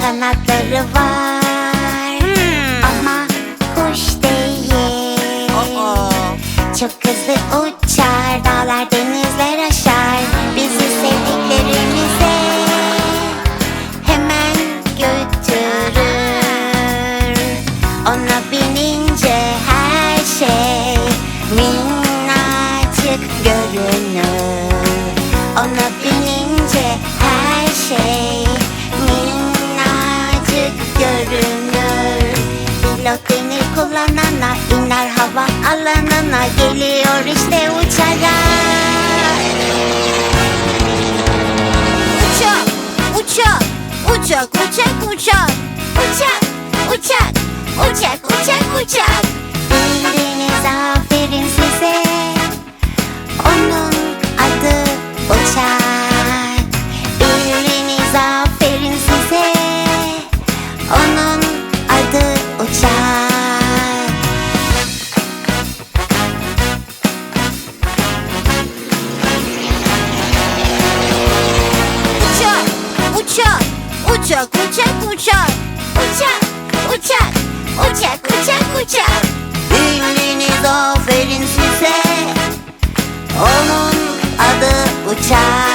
kanatları var. Ama kuş değil. Çok hızlı uçar Dağlar denizler aşar. Bizi sevdiklerimize Hemen götürür. Ona binince her şey Denir kullanana iner hava alanına Geliyor işte uçarak uçak, uçak, uçak, uçak Uçak, uçak, uçak, uçak, Uçak uçak uçak. Uçak uçak uçak uçak uçak. Bildiniz aferin size. Onun adı uçak.